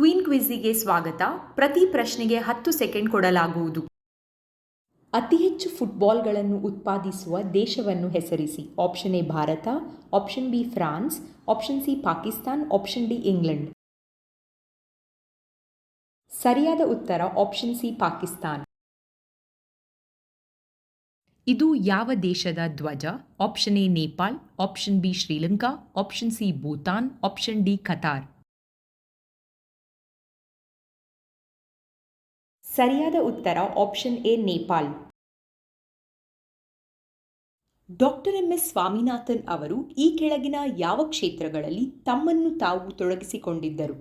Queen ಕ್ವಿಝಿಗೆ ಸ್ವಾಗತ. ಪ್ರತಿ ಪ್ರಶ್ನೆಗೆ ಹತ್ತು ಸೆಕೆಂಡ್ ಕೊಡಲಾಗುವುದು. ಅತಿ ಹೆಚ್ಚು ಫುಟ್ಬಾಲ್ಗಳನ್ನು ಉತ್ಪಾದಿಸುವ ದೇಶವನ್ನು ಹೆಸರಿಸಿ. Option A Bharat, option B France, option C Pakistan, option D England. ಸರಿಯಾದ ಉತ್ತರ ಆಪ್ಷನ್ ಸಿ ಪಾಕಿಸ್ತಾನ್. ಇದು ಯಾವ ದೇಶದ ಧ್ವಜ? Option A Nepal, option B Sri Lanka, option C Bhutan, option D Qatar. ಸರಿಯಾದ ಉತ್ತರ option A Nepal doctor M S Swaminathan ಅವರು ಈ ಕೆಳಗಿನ ಯಾವ ಕ್ಷೇತ್ರಗಳಲ್ಲಿ ತಮ್ಮನ್ನು ತಾವು ತೊಡಗಿಸಿಕೊಂಡಿದ್ದರು?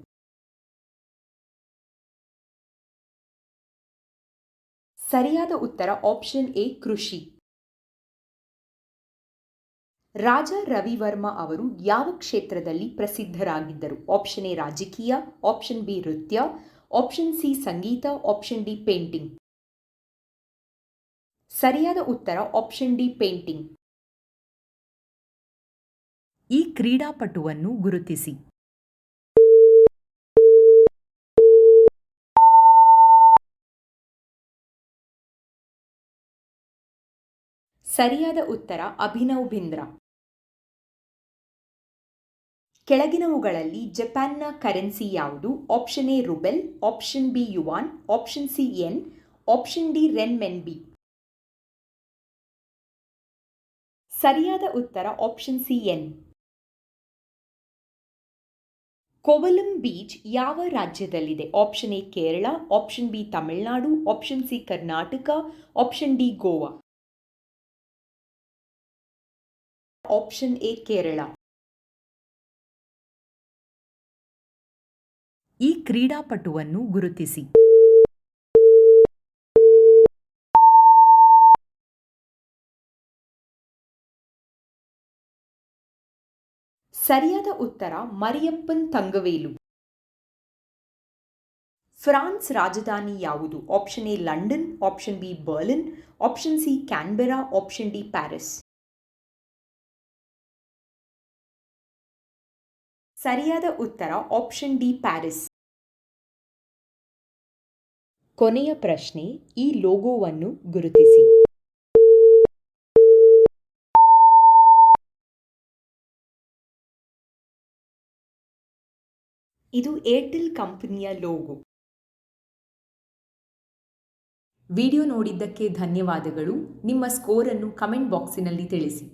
ಸರಿಯಾದ ಉತ್ತರ ಆಪ್ಷನ್ ಎ ಕೃಷಿ. ರಾಜ ರವಿವರ್ಮ ಅವರು ಯಾವ ಕ್ಷೇತ್ರದಲ್ಲಿ ಪ್ರಸಿದ್ಧರಾಗಿದ್ದರು? ಆಪ್ಷನ್ ಎ ರಾಜಕೀಯ. ಆಪ್ಷನ್ ಬಿ ನೃತ್ಯ. ಆಪ್ಷನ್ ಸಿ ಸಂಗೀತ ಆಪ್ಷನ್ ಡಿ ಪೇಂಟಿಂಗ್ ಸರಿಯಾದ ಉತ್ತರ ಆಪ್ಷನ್ ಡಿ ಪೇಂಟಿಂಗ್ ಈ ಕ್ರೀಡಾಪಟುವನ್ನು ಗುರುತಿಸಿ. ಸರಿಯಾದ ಉತ್ತರ ಅಭಿನವ್ ಬಿಂದ್ರಾ ಕೆಳಗಿನವುಗಳಲ್ಲಿ ಜಪಾನ್ನ ಕರೆನ್ಸಿ ಯಾವುದು? Option A rouble option B yuan option C yen option D renminbi ಸರಿಯಾದ ಉತ್ತರ option C yen. Kovalam beach ಯಾವ ರಾಜ್ಯದಲ್ಲಿದೆ? Option A Kerala option B Tamil Nadu option C Karnataka option D Goa. Option A Kerala. ಈ ಕ್ರೀಡಾಪಟುವನ್ನು ಗುರುತಿಸಿ. ಸರಿಯಾದ ಉತ್ತರ Mariyappan Thangavelu. France ರಾಜಧಾನಿ ಯಾವುದು? Option A London, option B Berlin, option C Canberra, option D Paris. ಸರಿಯಾದ ಉತ್ತರ ಆಪ್ಷನ್ ಡಿ ಪ್ಯಾರಿಸ್ ಕೊನೆಯ ಪ್ರಶ್ನೆ, ಈ ಲೋಗೋವನ್ನು ಗುರುತಿಸಿ. ಇದು ಏರ್ಟೆಲ್ ಕಂಪನಿಯ ಲೋಗೋ. ವಿಡಿಯೋ ನೋಡಿದ್ದಕ್ಕೆ ಧನ್ಯವಾದಗಳು. ನಿಮ್ಮ ಸ್ಕೋರನ್ನು ಕಮೆಂಟ್ ಬಾಕ್ಸಿನಲ್ಲಿ ತಿಳಿಸಿ.